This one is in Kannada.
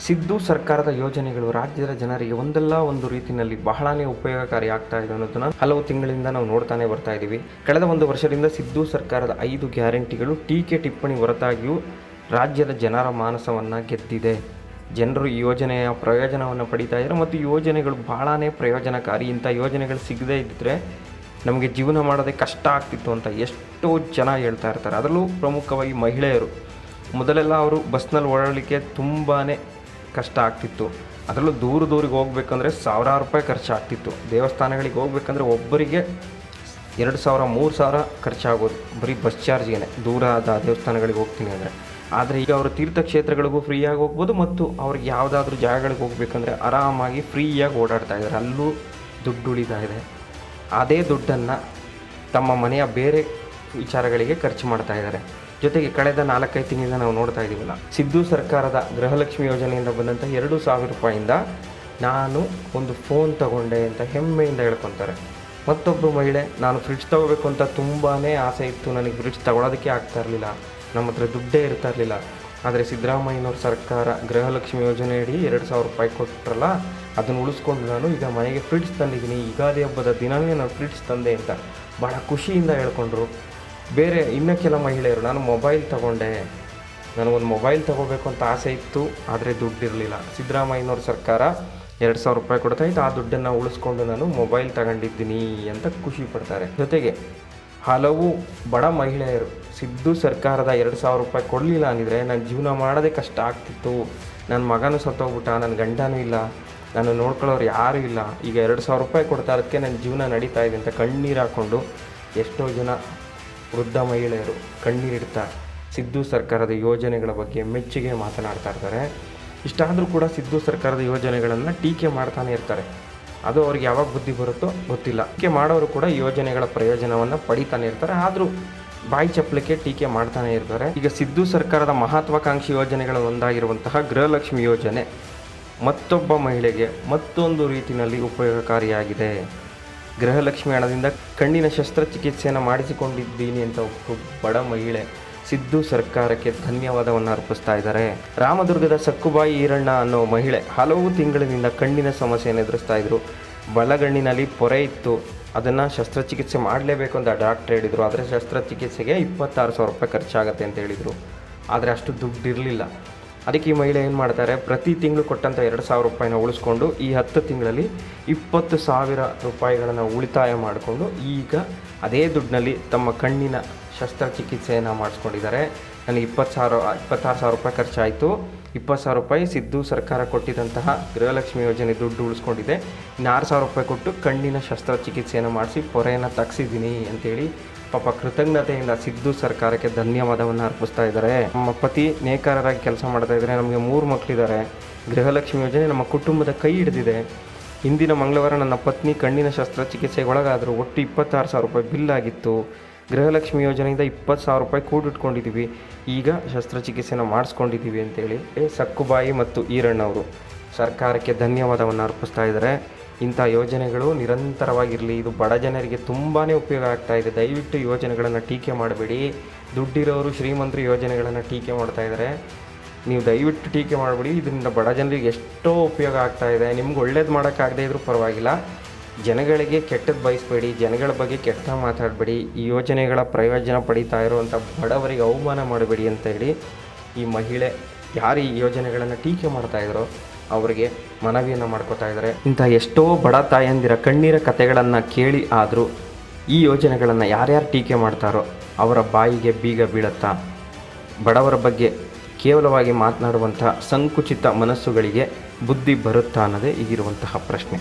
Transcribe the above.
ಸಿದ್ದು ಸರ್ಕಾರದ ಯೋಜನೆಗಳು ರಾಜ್ಯದ ಜನರಿಗೆ ಒಂದಲ್ಲ ಒಂದು ರೀತಿಯಲ್ಲಿ ಬಹಳನೇ ಉಪಯೋಗಕಾರಿ ಆಗ್ತಾ ಇದೆ ಅನ್ನೋದನ್ನ ಹಲವು ತಿಂಗಳಿಂದ ನಾವು ನೋಡ್ತಾನೆ ಬರ್ತಾ ಇದ್ದೀವಿ ಕಳೆದ ಒಂದು ವರ್ಷದಿಂದ ಸಿದ್ದು ಸರ್ಕಾರದ ಐದು ಗ್ಯಾರಂಟಿಗಳು ಟೀಕೆ ಟಿಪ್ಪಣಿ ಹೊರತಾಗಿಯೂ ರಾಜ್ಯದ ಜನರ ಮಾನಸವನ್ನು ಗೆದ್ದಿದೆ. ಜನರು ಈ ಯೋಜನೆಯ ಪ್ರಯೋಜನವನ್ನು ಪಡಿತಾ ಇದ್ದಾರೆ ಮತ್ತು ಯೋಜನೆಗಳು ಬಹಳನೇ ಪ್ರಯೋಜನಕಾರಿ ಇಂಥ ಯೋಜನೆಗಳು ಸಿಗದೇ ಇದ್ದರೆ ನಮಗೆ ಜೀವನ ಮಾಡೋದೇ ಕಷ್ಟ ಆಗ್ತಿತ್ತು ಅಂತ ಎಷ್ಟೋ ಜನ ಹೇಳ್ತಾ ಇರ್ತಾರೆ. ಅದರಲ್ಲೂ ಪ್ರಮುಖವಾಗಿ ಮಹಿಳೆಯರು. ಮೊದಲೆಲ್ಲ ಅವರು ಬಸ್ನಲ್ಲಿ ಓಡಾಡಲಿಕ್ಕೆ ತುಂಬಾ ಕಷ್ಟ ಆಗ್ತಿತ್ತು. ಅದರಲ್ಲೂ ದೂರ ದೂರಿಗೆ ಹೋಗ್ಬೇಕಂದ್ರೆ ಸಾವಿರಾರು ರೂಪಾಯಿ ಖರ್ಚಾಗ್ತಿತ್ತು. ದೇವಸ್ಥಾನಗಳಿಗೆ ಹೋಗ್ಬೇಕಂದ್ರೆ ಒಬ್ಬರಿಗೆ ಎರಡು ಸಾವಿರ, ಮೂರು ಸಾವಿರ ಖರ್ಚಾಗೋದು. ಬರೀ ಬಸ್ ಚಾರ್ಜ್ಗೆ ದೂರದ ದೇವಸ್ಥಾನಗಳಿಗೆ ಹೋಗ್ತೀನಿ ಅಂದರೆ. ಆದರೆ ಈಗ ಅವರು ತೀರ್ಥಕ್ಷೇತ್ರಗಳಿಗೂ ಫ್ರೀಯಾಗಿ ಹೋಗ್ಬೋದು ಮತ್ತು ಅವ್ರಿಗೆ ಯಾವುದಾದ್ರೂ ಜಾಗಗಳಿಗೆ ಹೋಗ್ಬೇಕಂದ್ರೆ ಆರಾಮಾಗಿ ಫ್ರೀಯಾಗಿ ಓಡಾಡ್ತಾ ಇದ್ದಾರೆ. ಅಲ್ಲೂ ದುಡ್ಡು ಉಳಿತಾ ಇದೆ. ಅದೇ ದುಡ್ಡನ್ನು ತಮ್ಮ ಮನೆಯ ಬೇರೆ ವಿಚಾರಗಳಿಗೆ ಖರ್ಚು ಮಾಡ್ತಾ ಇದ್ದಾರೆ. ಜೊತೆಗೆ ಕಳೆದ ನಾಲ್ಕೈದು ತಿಂಗಳಿಂದ ನಾವು ನೋಡ್ತಾ ಇದ್ದೀವಲ್ಲ, ಸಿದ್ದು ಸರ್ಕಾರದ ಗೃಹಲಕ್ಷ್ಮಿ ಯೋಜನೆಯಿಂದ ಬಂದಂಥ ಎರಡು ಸಾವಿರ ರೂಪಾಯಿಂದ ನಾನು ಒಂದು ಫೋನ್ ತಗೊಂಡೆ ಅಂತ ಹೆಮ್ಮೆಯಿಂದ ಹೇಳ್ಕೊತಾರೆ. ಮತ್ತೊಬ್ಬರು ಮಹಿಳೆ, ನಾನು ಫ್ರಿಡ್ಜ್ ತೊಗೋಬೇಕು ಅಂತ ತುಂಬಾ ಆಸೆ ಇತ್ತು, ನನಗೆ ಫ್ರಿಡ್ಜ್ ತಗೊಳೋದಕ್ಕೆ ಆಗ್ತಾ ಇರಲಿಲ್ಲ, ನಮ್ಮ ಹತ್ರ ದುಡ್ಡೇ ಇರ್ತಾ ಇರಲಿಲ್ಲ. ಆದರೆ ಸಿದ್ದರಾಮಯ್ಯನವ್ರ ಸರ್ಕಾರ ಗೃಹಲಕ್ಷ್ಮಿ ಯೋಜನೆಯಡಿ ಎರಡು ಸಾವಿರ ರೂಪಾಯಿ ಕೊಟ್ಟರಲ್ಲ ಅದನ್ನು ಉಳಿಸ್ಕೊಂಡು ನಾನು ಈಗ ಮನೆಗೆ ಫ್ರಿಡ್ಜ್ ತಂದಿದ್ದೀನಿ. ಯುಗಾದಿ ಹಬ್ಬದ ದಿನವೇ ನಾನು ಫ್ರಿಡ್ಜ್ ತಂದೆ ಅಂತ ಭಾಳ ಖುಷಿಯಿಂದ ಹೇಳ್ಕೊಂಡ್ರು. ಬೇರೆ ಇನ್ನೂ ಕೆಲ ಮಹಿಳೆಯರು, ನಾನು ಮೊಬೈಲ್ ತಗೊಂಡೆ. ನನಗೊಂದು ಮೊಬೈಲ್ ತಗೋಬೇಕು ಅಂತ ಆಸೆ ಇತ್ತು, ಆದರೆ ದುಡ್ಡಿರಲಿಲ್ಲ. ಸಿದ್ದರಾಮಯ್ಯನವ್ರ ಸರ್ಕಾರ ಎರಡು ಸಾವಿರ ರೂಪಾಯಿ ಕೊಡ್ತಾ ಇತ್ತು ಆ ದುಡ್ಡನ್ನು ಉಳಿಸ್ಕೊಂಡು ನಾನು ಮೊಬೈಲ್ ತಗೊಂಡಿದ್ದೀನಿ ಅಂತ ಖುಷಿ ಪಡ್ತಾರೆ. ಜೊತೆಗೆ, ಹಲವು ಬಡ ಮಹಿಳೆಯರು, ಸಿದ್ದು ಸರ್ಕಾರದ ಎರಡು ಸಾವಿರ ರೂಪಾಯಿ ಕೊಡಲಿಲ್ಲ ಅಂದಿದ್ರೆ ನನ್ನ ಜೀವನ ಮಾಡೋದೇ ಕಷ್ಟ ಆಗ್ತಿತ್ತು. ನನ್ನ ಮಗನೂ ಸತ್ತೋಗ್ಬಿಟ್ಟ ನನ್ನ ಗಂಡನೂ ಇಲ್ಲ, ನಾನು ನೋಡ್ಕೊಳ್ಳೋರು ಯಾರೂ ಇಲ್ಲ. ಈಗ ಎರಡು ಸಾವಿರ ರೂಪಾಯಿ ಕೊಡ್ತಾ ಅದಕ್ಕೆ ನನ್ನ ಜೀವನ ನಡೀತಾ ಇದೆ ಅಂತ ಕಣ್ಣೀರು ಹಾಕ್ಕೊಂಡು ಎಷ್ಟೋ ಜನ ವೃದ್ಧ ಮಹಿಳೆಯರು ಕಣ್ಣೀರಿಡ್ತಾ ಸಿದ್ದು ಸರ್ಕಾರದ ಯೋಜನೆಗಳ ಬಗ್ಗೆ ಮೆಚ್ಚುಗೆ ಮಾತನಾಡ್ತಾ ಇರ್ತಾರೆ. ಇಷ್ಟಾದರೂ ಕೂಡ ಸಿದ್ದು ಸರ್ಕಾರದ ಯೋಜನೆಗಳನ್ನು ಟೀಕೆ ಮಾಡ್ತಾನೆ ಇರ್ತಾರೆ. ಅದು ಅವ್ರಿಗೆ ಯಾವಾಗ ಬುದ್ಧಿ ಬರುತ್ತೋ ಗೊತ್ತಿಲ್ಲ. ಟೀಕೆ ಮಾಡೋರು ಕೂಡ ಯೋಜನೆಗಳ ಪ್ರಯೋಜನವನ್ನು ಪಡಿತಾನೆ ಇರ್ತಾರೆ. ಆದರೂ ಬಾಯಿ ಚಪ್ಪಲಿಕ್ಕೆ ಟೀಕೆ ಮಾಡ್ತಾನೆ ಇರ್ತಾರೆ. ಈಗ ಸಿದ್ದು ಸರ್ಕಾರದ ಮಹತ್ವಾಕಾಂಕ್ಷಿ ಯೋಜನೆಗಳ ಒಂದಾಗಿರುವಂತಹ ಗೃಹಲಕ್ಷ್ಮಿ ಯೋಜನೆ ಮತ್ತೊಬ್ಬ ಮಹಿಳೆಗೆ ಮತ್ತೊಂದು ರೀತಿಯಲ್ಲಿ ಉಪಯೋಗಕಾರಿಯಾಗಿದೆ. ಗೃಹಲಕ್ಷ್ಮಿ ಹಣದಿಂದ ಕಣ್ಣಿನ ಶಸ್ತ್ರಚಿಕಿತ್ಸೆಯನ್ನು ಮಾಡಿಸಿಕೊಂಡಿದ್ದೀನಿ ಅಂತ ಒಬ್ಬ ಬಡ ಮಹಿಳೆ ಸಿದ್ದು ಸರ್ಕಾರಕ್ಕೆ ಧನ್ಯವಾದವನ್ನು ಅರ್ಪಿಸ್ತಾ ಇದ್ದಾರೆ. ರಾಮದುರ್ಗದ ಸಕ್ಕುಬಾಯಿ ಈರಣ್ಣ ಅನ್ನೋ ಮಹಿಳೆ ಹಲವು ತಿಂಗಳಿನಿಂದ ಕಣ್ಣಿನ ಸಮಸ್ಯೆಯನ್ನು ಎದುರಿಸ್ತಾ ಇದ್ರು. ಬಲಗಣ್ಣಿನಲ್ಲಿ ಪೊರೆ ಇತ್ತು. ಅದನ್ನು ಶಸ್ತ್ರಚಿಕಿತ್ಸೆ ಮಾಡಲೇಬೇಕು ಅಂತ ಡಾಕ್ಟ್ರ್ ಹೇಳಿದರು. ಆದರೆ ಶಸ್ತ್ರಚಿಕಿತ್ಸೆಗೆ ಇಪ್ಪತ್ತಾರು ಸಾವಿರ ರೂಪಾಯಿ ಖರ್ಚಾಗತ್ತೆ ಅಂತ ಹೇಳಿದರು. ಆದರೆ ಅಷ್ಟು ದುಡ್ಡು ಇರಲಿಲ್ಲ ಅದಕ್ಕೆ ಈ ಮಹಿಳೆ ಏನು ಮಾಡ್ತಾರೆ? ಪ್ರತಿ ತಿಂಗಳು ಕೊಟ್ಟಂಥ ಎರಡು ಸಾವಿರ ರೂಪಾಯಿನ ಉಳಿಸ್ಕೊಂಡು ಈ ಹತ್ತು ತಿಂಗಳಲ್ಲಿ ಇಪ್ಪತ್ತು ಸಾವಿರ ರೂಪಾಯಿಗಳನ್ನು ಉಳಿತಾಯ ಮಾಡಿಕೊಂಡು ಈಗ ಅದೇ ದುಡ್ಡಿನಲ್ಲಿ ತಮ್ಮ ಕಣ್ಣಿನ ಶಸ್ತ್ರಚಿಕಿತ್ಸೆಯನ್ನು ಮಾಡಿಸ್ಕೊಂಡಿದ್ದಾರೆ. ನನಗೆ ಇಪ್ಪತ್ತು ಸಾವಿರ, ಇಪ್ಪತ್ತಾರು ಸಾವಿರ ರೂಪಾಯಿ ಖರ್ಚಾಯಿತು. ಇಪ್ಪತ್ತು ಸಾವಿರ ರೂಪಾಯಿ ಸಿದ್ದು ಸರ್ಕಾರ ಕೊಟ್ಟಿದ್ದಂತಹ ಗೃಹಲಕ್ಷ್ಮಿ ಯೋಜನೆ ದುಡ್ಡು ಉಳಿಸ್ಕೊಂಡಿದೆ. ಇನ್ನು ಆರು ಸಾವಿರ ರೂಪಾಯಿ ಕೊಟ್ಟು ಕಣ್ಣಿನ ಶಸ್ತ್ರಚಿಕಿತ್ಸೆಯನ್ನು ಮಾಡಿಸಿ ಪೊರೆಯನ್ನು ತಗ್ಸಿದ್ದೀನಿ ಅಂತೇಳಿ ಪಾಪ ಕೃತಜ್ಞತೆಯಿಂದ ಸಿದ್ದು ಸರ್ಕಾರಕ್ಕೆ ಧನ್ಯವಾದವನ್ನು ಅರ್ಪಿಸ್ತಾ ಇದ್ದಾರೆ. ನಮ್ಮ ಪತಿ ನೇಕಾರರಾಗಿ ಕೆಲಸ ಮಾಡ್ತಾ ಇದ್ದಾರೆ. ನಮಗೆ ಮೂರು ಮಕ್ಕಳಿದ್ದಾರೆ ಗೃಹಲಕ್ಷ್ಮಿ ಯೋಜನೆ ನಮ್ಮ ಕುಟುಂಬದ ಕೈ ಹಿಡಿದಿದೆ. ಹಿಂದಿನ ಮಂಗಳವಾರ ನನ್ನ ಪತ್ನಿ ಕಣ್ಣಿನ ಶಸ್ತ್ರಚಿಕಿತ್ಸೆಗೆ ಒಳಗಾದರೂ ಒಟ್ಟು ಇಪ್ಪತ್ತಾರು ಸಾವಿರ ರೂಪಾಯಿ ಬಿಲ್ ಆಗಿತ್ತು. ಗೃಹಲಕ್ಷ್ಮಿ ಯೋಜನೆಯಿಂದ ಇಪ್ಪತ್ತು ಸಾವಿರ ರೂಪಾಯಿ ಕೂಡಿಟ್ಕೊಂಡಿದ್ದೀವಿ ಈಗ ಶಸ್ತ್ರಚಿಕಿತ್ಸೆನ ಮಾಡಿಸ್ಕೊಂಡಿದ್ದೀವಿ ಅಂತೇಳಿ ಎ ಸಕ್ಕುಬಾಯಿ ಮತ್ತು ಈರಣ್ಣವರು. ಸರ್ಕಾರಕ್ಕೆ ಧನ್ಯವಾದವನ್ನು ಅರ್ಪಿಸ್ತಾ ಇದ್ದಾರೆ. ಇಂಥ ಯೋಜನೆಗಳು ನಿರಂತರವಾಗಿರಲಿ, ಇದು ಬಡ ಜನರಿಗೆ ತುಂಬಾ ಉಪಯೋಗ ಆಗ್ತಾ ಇದೆ. ದಯವಿಟ್ಟು ಯೋಜನೆಗಳನ್ನು ಟೀಕೆ ಮಾಡಬೇಡಿ. ದುಡ್ಡಿರೋರು ಶ್ರೀಮಂತರು ಯೋಜನೆಗಳನ್ನು ಟೀಕೆ ಮಾಡ್ತಾ ಇದ್ದಾರೆ. ನೀವು ದಯವಿಟ್ಟು ಟೀಕೆ ಮಾಡಬೇಡಿ. ಇದರಿಂದ ಬಡ ಜನರಿಗೆ ಎಷ್ಟೋ ಉಪಯೋಗ ಆಗ್ತಾ ಇದೆ. ನಿಮ್ಗೆ ಒಳ್ಳೇದು ಮಾಡೋಕ್ಕಾಗದೇ ಇದ್ರೂ ಪರವಾಗಿಲ್ಲ. ಜನಗಳಿಗೆ ಕೆಟ್ಟದ್ದು ಬಯಸಬೇಡಿ, ಜನಗಳ ಬಗ್ಗೆ ಕೆಟ್ಟ ಮಾತಾಡಬೇಡಿ, ಈ ಯೋಜನೆಗಳ ಪ್ರಯೋಜನ ಪಡೀತಾ ಇರುವಂಥ ಬಡವರಿಗೆ ಅವಮಾನ ಮಾಡಬೇಡಿ ಅಂತ ಹೇಳಿ ಈ ಮಹಿಳೆ ಯಾರು ಈ ಯೋಜನೆಗಳನ್ನು ಟೀಕೆ ಮಾಡ್ತಾ ಇದ್ದಾರೋ ಅವರಿಗೆ ಮನವಿಯನ್ನು ಮಾಡ್ಕೋತಾ ಇದ್ದಾರೆ. ಇಂಥ ಎಷ್ಟೋ ಬಡ ತಾಯಂದಿರ ಕಣ್ಣೀರ ಕಥೆಗಳನ್ನು ಕೇಳಿ ಆದರೂ ಈ ಯೋಜನೆಗಳನ್ನು ಯಾರ್ಯಾರು ಟೀಕೆ ಮಾಡ್ತಾರೋ ಅವರ ಬಾಯಿಗೆ ಬೀಗ ಬೀಳತ್ತಾ ಬಡವರ ಬಗ್ಗೆ ಕೇವಲವಾಗಿ ಮಾತನಾಡುವಂಥ ಸಂಕುಚಿತ ಮನಸ್ಸುಗಳಿಗೆ ಬುದ್ಧಿ ಬರುತ್ತಾ ಅನ್ನೋದೇ ಈಗಿರುವಂತಹ ಪ್ರಶ್ನೆ.